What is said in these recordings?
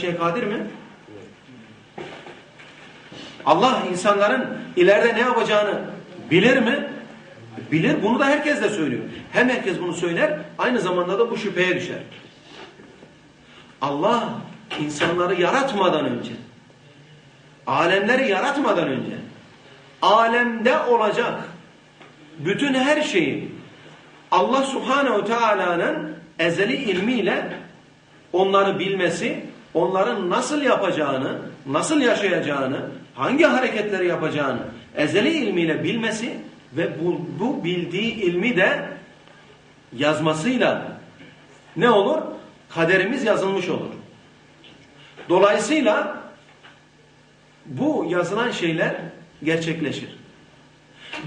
şeye kadir mi? Allah insanların ileride ne yapacağını bilir mi? Bilir. Bunu da herkes de söylüyor. Hem herkes bunu söyler, aynı zamanda da bu şüpheye düşer. Allah insanları yaratmadan önce, alemleri yaratmadan önce, alemde olacak bütün her şeyi Allah Subhanehu Teala'nın ezeli ilmiyle onları bilmesi, onların nasıl yapacağını, nasıl yaşayacağını, hangi hareketleri yapacağını ezeli ilmiyle bilmesi ve bu, bu bildiği ilmi de yazmasıyla ne olur? Kaderimiz yazılmış olur. Dolayısıyla bu yazılan şeyler gerçekleşir.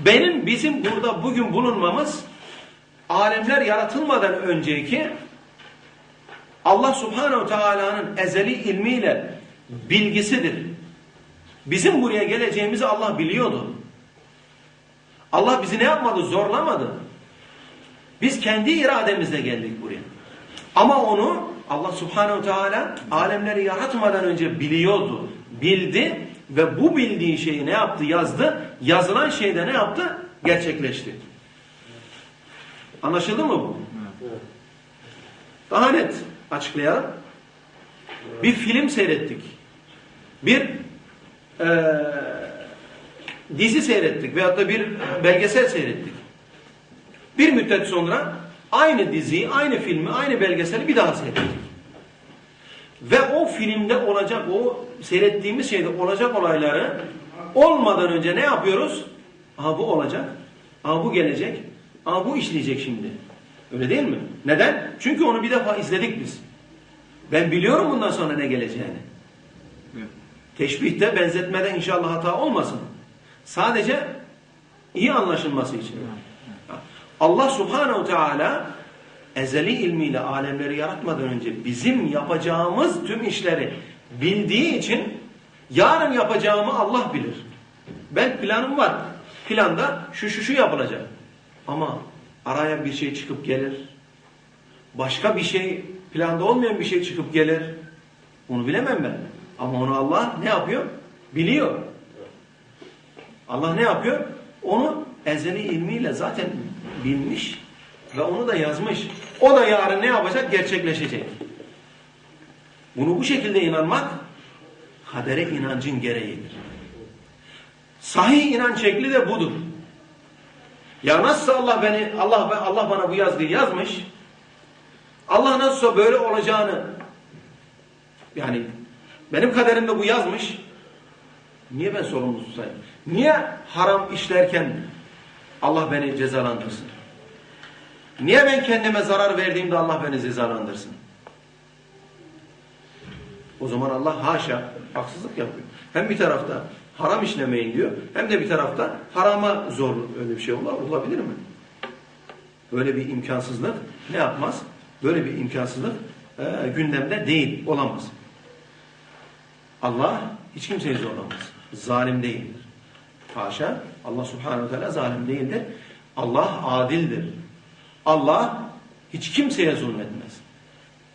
Benim bizim burada bugün bulunmamız alemler yaratılmadan önceki Allah Subhanahu Teala'nın ezeli ilmiyle bilgisidir. Bizim buraya geleceğimizi Allah biliyordu. Allah bizi ne yapmadı? Zorlamadı. Biz kendi irademizle geldik buraya. Ama onu Allah Subhanahu Teala alemleri yaratmadan önce biliyordu. Bildi ve bu bildiği şeyi ne yaptı? Yazdı. Yazılan şey de ne yaptı? Gerçekleşti. Anlaşıldı mı bu? Daha net açıklayalım. Bir film seyrettik. Bir eee, dizi seyrettik veyahut da bir belgesel seyrettik. Bir müddet sonra aynı diziyi, aynı filmi, aynı belgeseli bir daha seyrettik. Ve o filmde olacak, o seyrettiğimiz şeyde olacak olayları olmadan önce ne yapıyoruz? Aha bu olacak, aha bu gelecek, aha bu işleyecek şimdi. Öyle değil mi? Neden? Çünkü onu bir defa izledik biz. Ben biliyorum bundan sonra ne geleceğini. Teşbihte, benzetmede inşallah hata olmasın. Sadece iyi anlaşılması için. Allah Subhanahu Teala ezeli ilmiyle alemleri yaratmadan önce bizim yapacağımız tüm işleri bildiği için yarın yapacağımı Allah bilir. Ben planım var. Planda şu şu şu yapılacak. Ama araya bir şey çıkıp gelir. Başka bir şey, planda olmayan bir şey çıkıp gelir. Onu bilemem ben. Ama onu Allah ne yapıyor? Biliyor. Allah ne yapıyor? Onu ezeli ilmiyle zaten bilmiş ve onu da yazmış. O da yarın ne yapacak? Gerçekleşecek. Bunu bu şekilde inanmak kadere inancın gereğidir. Sahih inanç şekli de budur. Ya nasıl Allah beni Allah Allah bana bu yazgıyı yazmış? Allah nasılsa böyle olacağını yani benim kaderimde bu yazmış. Niye ben sorumlu tutayım? Niye haram işlerken Allah beni cezalandırsın? Niye ben kendime zarar verdiğimde Allah beni cezalandırsın? O zaman Allah haşa haksızlık yapıyor. Hem bir tarafta haram işlemeyin diyor. Hem de bir tarafta harama zor öyle bir şey olabilir mi? Böyle bir imkansızlık ne yapmaz? Böyle bir imkansızlık e, gündemde değil, olamaz. Allah hiç kimseyi zorlamaz. Zalim değildir. Haşa. Allah subhanehu teala zalim değildir. Allah adildir. Allah hiç kimseye zulmetmez.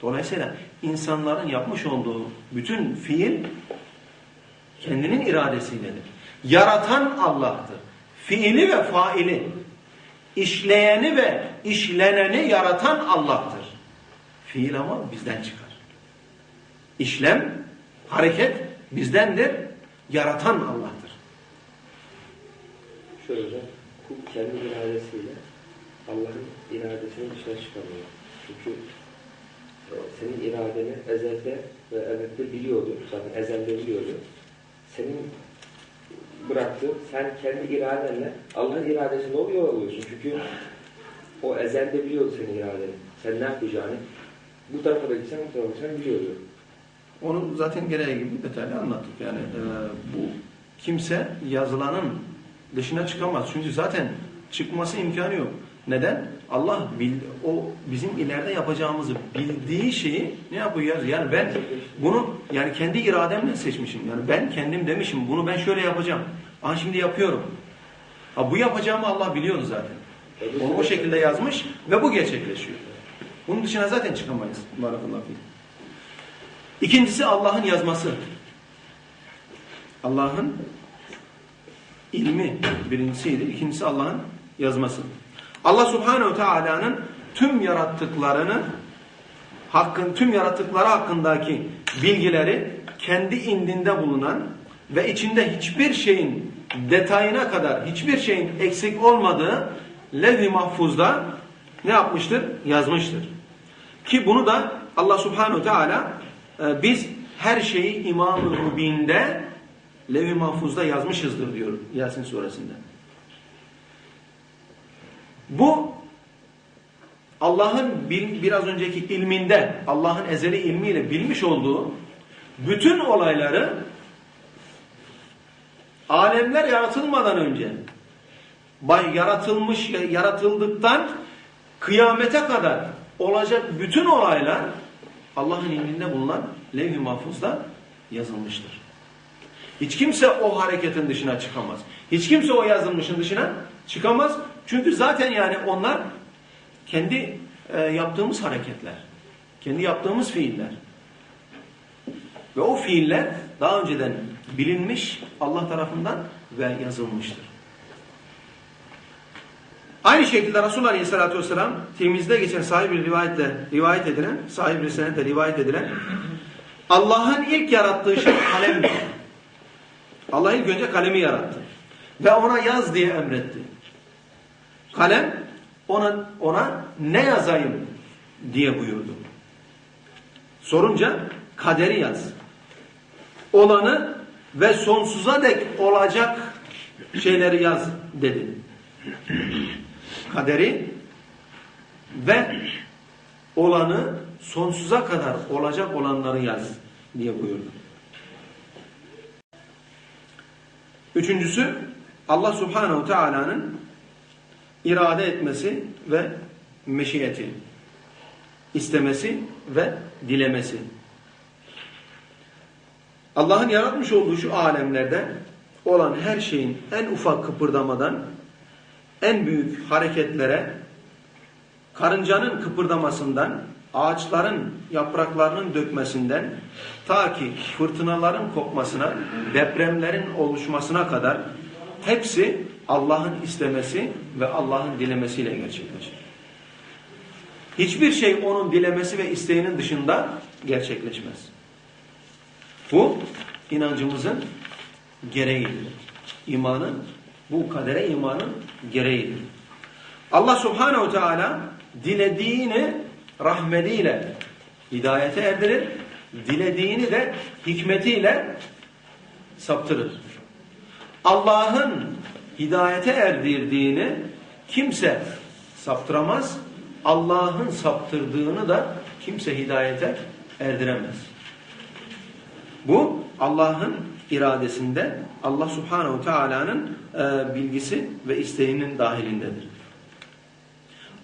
Dolayısıyla insanların yapmış olduğu bütün fiil kendinin iradesiyledir. Yaratan Allah'tır. Fiili ve faili, işleyeni ve işleneni yaratan Allah'tır. Fiil ama bizden çıkar. İşlem, hareket bizdendir. Yaratan Allah'tır. Şöyle hocam, kul kendi iradesiyle Allah'ın iradesinin dışına çıkamıyor. Çünkü e, senin iradeni ezelde ve ebedde biliyordu. Zaten ezelde biliyordu. Senin bıraktığın, sen kendi iradenle Allah'ın iradesinde oluyor oluyorsun. Çünkü o ezelde biliyordu senin iradeni. Sen ne yapacağını. Bu tarafa da gitsen, bu tarafa gitsen biliyordu. Onu zaten gereği gibi detaylı anlattık. Yani e, bu kimse yazılanın dışına çıkamaz. Çünkü zaten çıkması imkanı yok. Neden? Allah bil, o bizim ileride yapacağımızı bildiği şeyi ne yapıyor? Yani ben bunu yani kendi irademle seçmişim. Yani ben kendim demişim bunu ben şöyle yapacağım. Aha şimdi yapıyorum. Ha, bu yapacağımı Allah biliyordu zaten. Onu o şekilde yazmış ve bu gerçekleşiyor. Bunun dışına zaten çıkamayız. Barakallahu. İkincisi Allah'ın yazması. Allah'ın ilmi birincisiydi. İkincisi Allah'ın yazması. Allah Subhanahu Teala'nın tüm yarattıklarını hakkın tüm yarattıkları hakkındaki bilgileri kendi indinde bulunan ve içinde hiçbir şeyin detayına kadar hiçbir şeyin eksik olmadığı levh-i mahfuzda ne yapmıştır? Yazmıştır. Ki bunu da Allah Subhanahu Teala e, biz her şeyi İmam-ı Mübin'de levh-i mahfuzda yazmışızdır diyor Yasin suresinde. Bu Allah'ın biraz önceki ilminde, Allah'ın ezeli ilmiyle bilmiş olduğu bütün olayları alemler yaratılmadan önce yaratılmış, yaratıldıktan kıyamete kadar olacak bütün olaylar Allah'ın ilminde bulunan levh-i mahfuzda yazılmıştır. Hiç kimse o hareketin dışına çıkamaz. Hiç kimse o yazılmışın dışına çıkamaz. Çünkü zaten yani onlar kendi e, yaptığımız hareketler. Kendi yaptığımız fiiller. Ve o fiiller daha önceden bilinmiş Allah tarafından ve yazılmıştır. Aynı şekilde Resulullah Aleyhisselatü Vesselam Tirmiz'de geçen sahip bir rivayetle rivayet edilen, sahip bir rivayet edilen Allah'ın ilk yarattığı şey kalemdir. Allah ilk önce kalemi yarattı. Ve ona yaz diye emretti. Kalem ona, ona ne yazayım diye buyurdu. Sorunca kaderi yaz. Olanı ve sonsuza dek olacak şeyleri yaz dedi. Kaderi ve olanı sonsuza kadar olacak olanları yaz diye buyurdu. Üçüncüsü Allah Subhanahu Teala'nın irade etmesi ve meşiyeti, istemesi ve dilemesi. Allah'ın yaratmış olduğu şu alemlerde olan her şeyin en ufak kıpırdamadan en büyük hareketlere, karıncanın kıpırdamasından, ağaçların yapraklarının dökmesinden, ta ki fırtınaların kopmasına, depremlerin oluşmasına kadar hepsi Allah'ın istemesi ve Allah'ın dilemesiyle gerçekleşir. Hiçbir şey onun dilemesi ve isteğinin dışında gerçekleşmez. Bu inancımızın gereğidir. İmanın, bu kadere imanın gereğidir. Allah Subhanahu Teala dilediğini rahmetiyle hidayete erdirir, dilediğini de hikmetiyle saptırır. Allah'ın hidayete erdirdiğini kimse saptıramaz. Allah'ın saptırdığını da kimse hidayete erdiremez. Bu Allah'ın iradesinde Allah Subhanahu Teala'nın e, bilgisi ve isteğinin dahilindedir.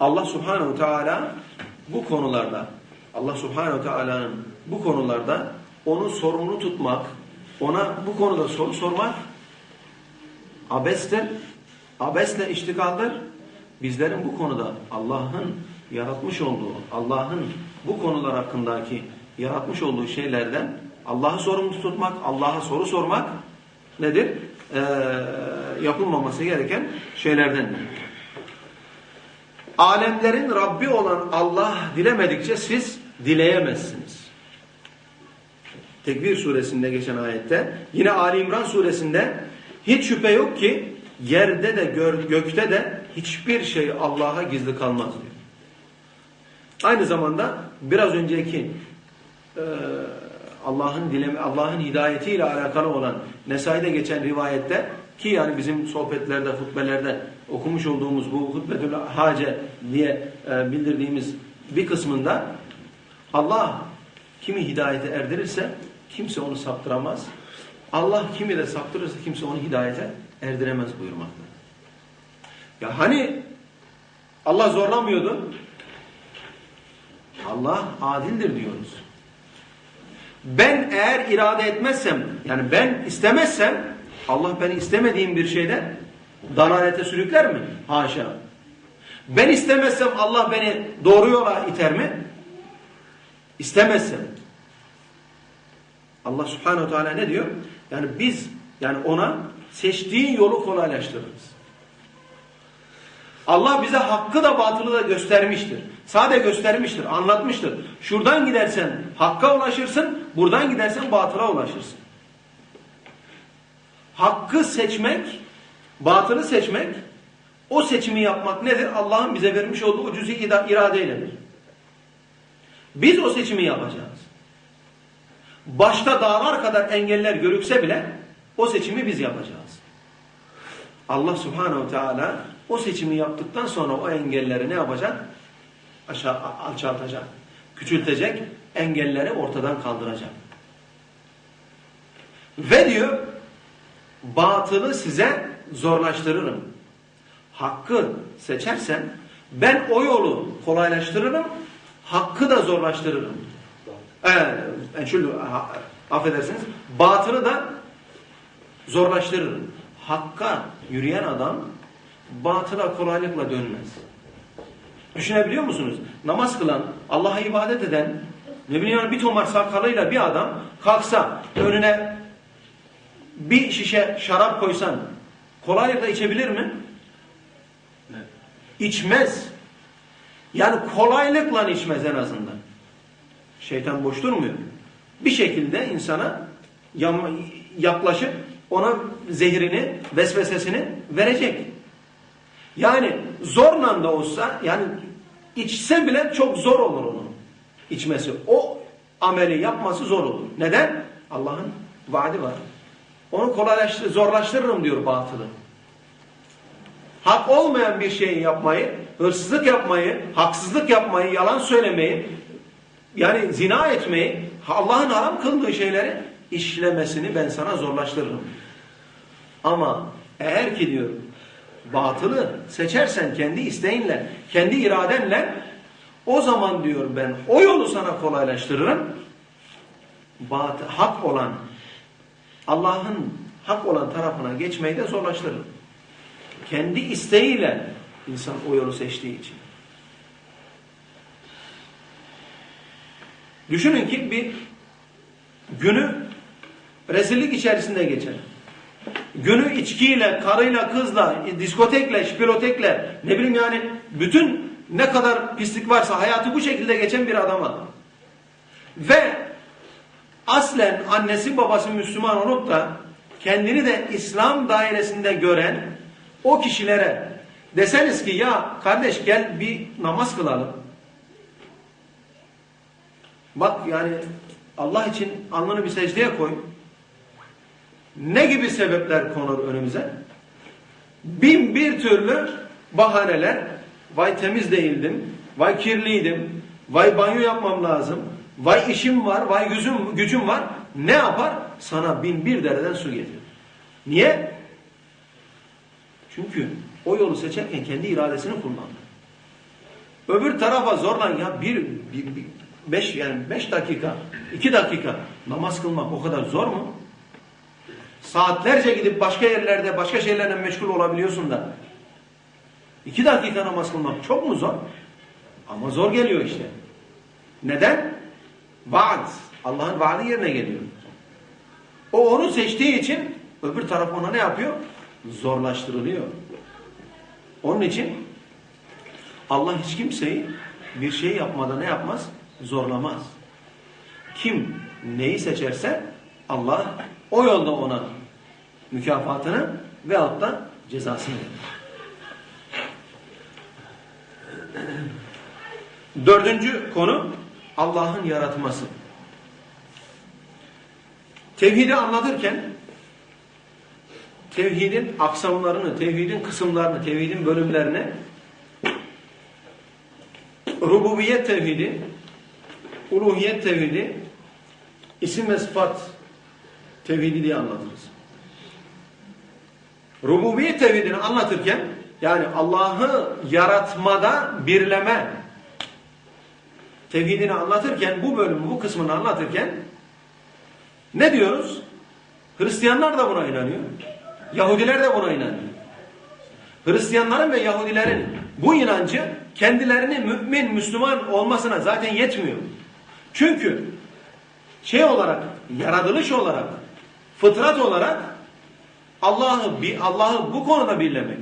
Allah Subhanahu Teala bu konularda Allah Subhanahu Teala'nın bu konularda onu sorumlu tutmak, ona bu konuda soru sormak abestir, abesle iştigaldir. Bizlerin bu konuda Allah'ın yaratmış olduğu, Allah'ın bu konular hakkındaki yaratmış olduğu şeylerden Allah'ı sorumlu tutmak, Allah'a soru sormak nedir? Ee, yapılmaması gereken şeylerden. Alemlerin Rabbi olan Allah dilemedikçe siz dileyemezsiniz. Tekbir suresinde geçen ayette, yine Ali İmran suresinde hiç şüphe yok ki yerde de gökte de hiçbir şey Allah'a gizli kalmaz diyor. Aynı zamanda biraz önceki e, Allah'ın dileme Allah'ın hidayetiyle alakalı olan Nesai'de geçen rivayette ki yani bizim sohbetlerde, hutbelerde okumuş olduğumuz bu hutbetül hace diye e, bildirdiğimiz bir kısmında Allah kimi hidayete erdirirse kimse onu saptıramaz. Allah kimi de saptırırsa kimse onu hidayete erdiremez buyurmakta. Ya hani Allah zorlamıyordu. Allah adildir diyoruz. Ben eğer irade etmezsem, yani ben istemezsem, Allah beni istemediğim bir şeyde dalalete sürükler mi? Haşa. Ben istemezsem Allah beni doğru yola iter mi? İstemezsem. Allah subhanehu teala ne diyor? Yani biz yani ona seçtiğin yolu kolaylaştırırız. Allah bize hakkı da batılı da göstermiştir. Sade göstermiştir, anlatmıştır. Şuradan gidersen hakka ulaşırsın, buradan gidersen batıla ulaşırsın. Hakkı seçmek, batılı seçmek, o seçimi yapmak nedir? Allah'ın bize vermiş olduğu cüz-i iradeyledir. Biz o seçimi yapacağız. Başta dağlar kadar engeller görükse bile o seçimi biz yapacağız. Allah subhanehu teala o seçimi yaptıktan sonra o engelleri ne yapacak? Aşağı alçaltacak. Küçültecek. Engelleri ortadan kaldıracak. Ve diyor batılı size zorlaştırırım. Hakkı seçersen ben o yolu kolaylaştırırım. Hakkı da zorlaştırırım. Evet, şöyle affedersiniz. Batılı da zorlaştırırım. Hakka yürüyen adam batıla kolaylıkla dönmez. Düşünebiliyor musunuz? Namaz kılan, Allah'a ibadet eden, ne bileyim yani bir tomar sakalıyla bir adam kalksa önüne bir şişe şarap koysan kolaylıkla içebilir mi? Evet. İçmez. Yani kolaylıkla içmez en azından. Şeytan boş durmuyor. Bir şekilde insana yaklaşıp ona zehrini, vesvesesini verecek. Yani zorla da olsa yani içse bile çok zor olur onun içmesi. O ameli yapması zor olur. Neden? Allah'ın vaadi var. Onu kolaylaştır, zorlaştırırım diyor batılı. Hak olmayan bir şeyi yapmayı, hırsızlık yapmayı, haksızlık yapmayı, yalan söylemeyi, yani zina etmeyi, Allah'ın haram kıldığı şeyleri işlemesini ben sana zorlaştırırım. Ama eğer ki diyor batılı seçersen kendi isteğinle, kendi iradenle o zaman diyor ben o yolu sana kolaylaştırırım. Batı, hak olan Allah'ın hak olan tarafına geçmeyi de zorlaştırırım. Kendi isteğiyle insan o yolu seçtiği için. Düşünün ki bir günü rezillik içerisinde geçer. Günü içkiyle, karıyla, kızla, diskotekle, şpilotekle, ne bileyim yani bütün ne kadar pislik varsa hayatı bu şekilde geçen bir adama ve aslen annesi babası Müslüman olup da kendini de İslam dairesinde gören o kişilere deseniz ki ya kardeş gel bir namaz kılalım. Bak yani Allah için alnını bir secdeye koy. Ne gibi sebepler konur önümüze? Bin bir türlü bahaneler. Vay temiz değildim. Vay kirliydim. Vay banyo yapmam lazım. Vay işim var. Vay gücüm, gücüm var. Ne yapar? Sana bin bir dereden su getirir. Niye? Çünkü o yolu seçerken kendi iradesini kullandı. Öbür tarafa zorla ya bir, bir, bir beş yani beş dakika, iki dakika namaz kılmak o kadar zor mu? Saatlerce gidip başka yerlerde başka şeylerle meşgul olabiliyorsun da iki dakika namaz kılmak çok mu zor? Ama zor geliyor işte. Neden? Vaad. Allah'ın vaadi yerine geliyor. O onu seçtiği için öbür taraf ona ne yapıyor? Zorlaştırılıyor. Onun için Allah hiç kimseyi bir şey yapmada ne yapmaz? Zorlamaz. Kim neyi seçerse Allah o yolda ona mükafatını veyahut da cezasını verir. Dördüncü konu Allah'ın yaratması. Tevhidi anlatırken tevhidin aksamlarını, tevhidin kısımlarını, tevhidin bölümlerini rububiyet tevhidi, uluhiyet tevhidi, isim ve sıfat tevhidi diye anlatırız. Rububiyet tevhidini anlatırken yani Allah'ı yaratmada birleme tevhidini anlatırken bu bölümü, bu kısmını anlatırken ne diyoruz? Hristiyanlar da buna inanıyor. Yahudiler de buna inanıyor. Hristiyanların ve Yahudilerin bu inancı kendilerini mümin, Müslüman olmasına zaten yetmiyor. Çünkü şey olarak, yaratılış olarak, fıtrat olarak Allah'ı Allah'ı bu konuda birlemek.